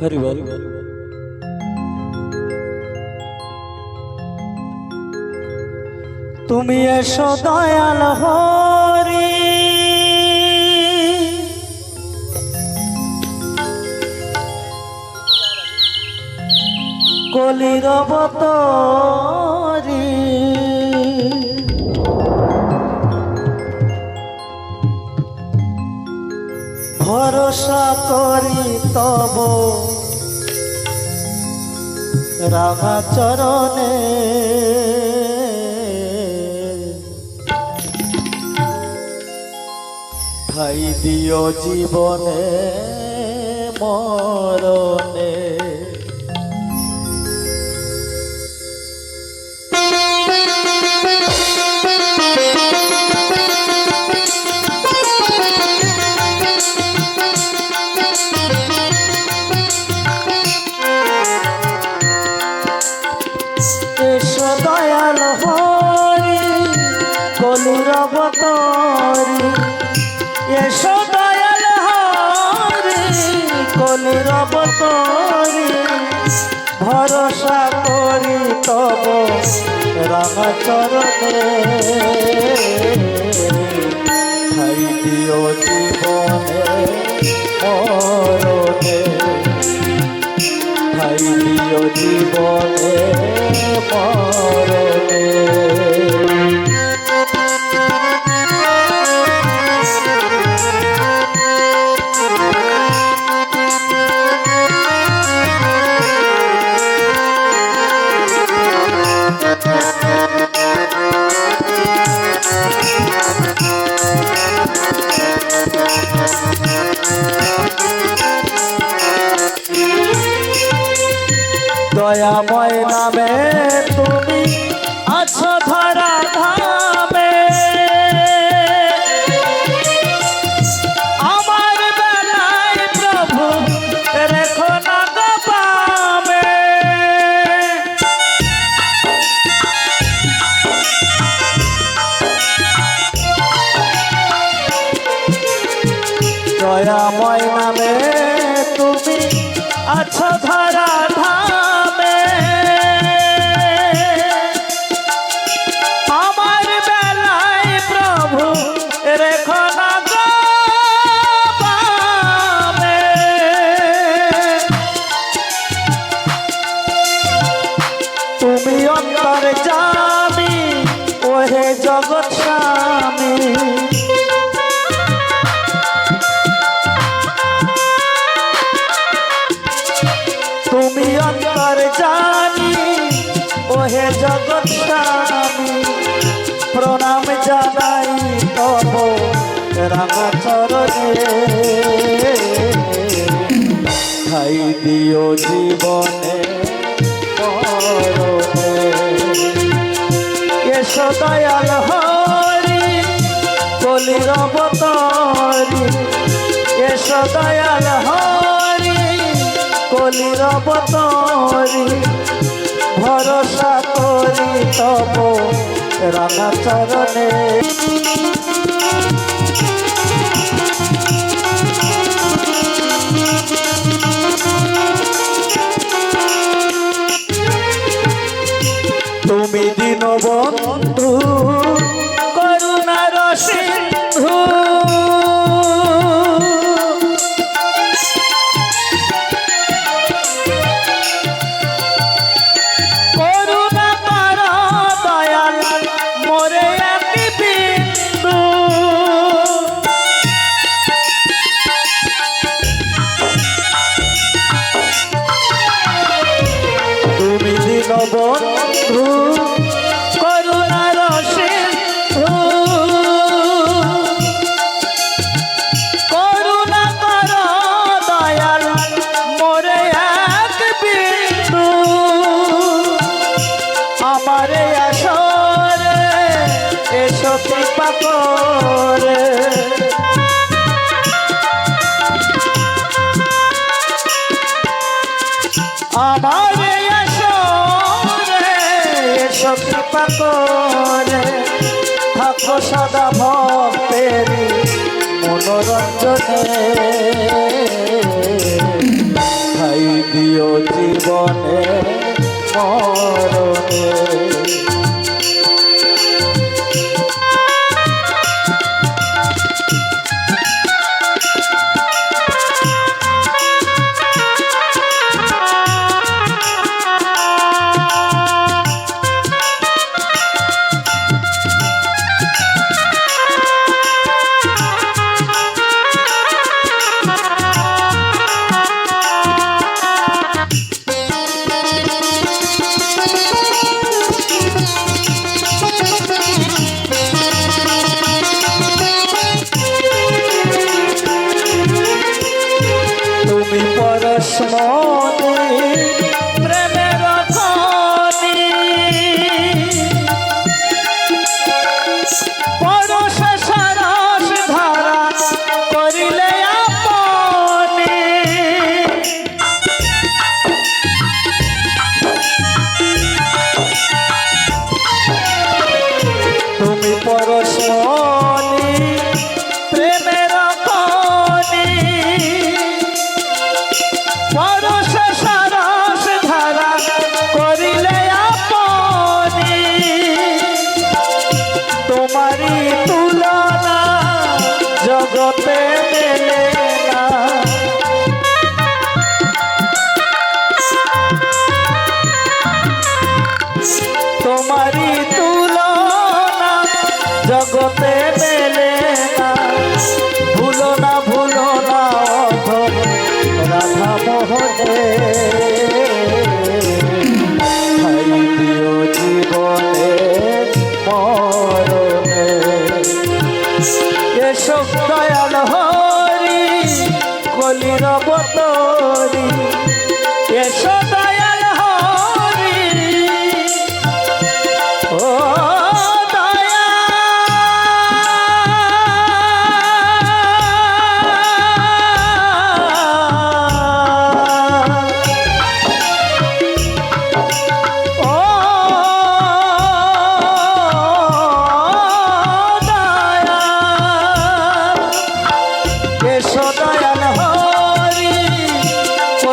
হরি বল তুমি এসো দয়াল হরি। কলির বতরি ভরসা করি তব। রামাচরণে ঠাই দিও জীবনে মরণে। ভরসা করি তব রামচরণে। খাই দিও জীবনে মরণে। খাই দিও জীবনে মরণে। তুমি আছো ধরা ধামে আমার বেলায় প্রভু, রেখো না বামে। দয়াময় নামে তুমি আছো ধরা জগৎ স্বামী তুমি অন্তর জানি, ওহে জগৎ স্বামী প্রণাম জানাই তব রামচরণে খাই দিও জীবনে দয়াল হরি কলির অবতরি এসো দয়াল হরি কলির অবতরি ভরসা করি তব রামাচরণে তুমি দীনবন্ধু কৃপা থাকো সদা ভক্তেরি পরশমণি রাধা মোহনে খাই দিও জীবনে মরণে এসব দয়াল হরি কলির বতরি এসো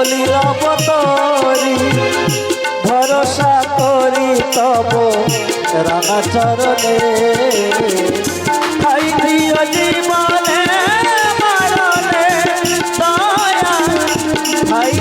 কলির বতরি ভরসা করি তব রানা চরণে। খাই দিও জীবনে মরণে দয়া খাই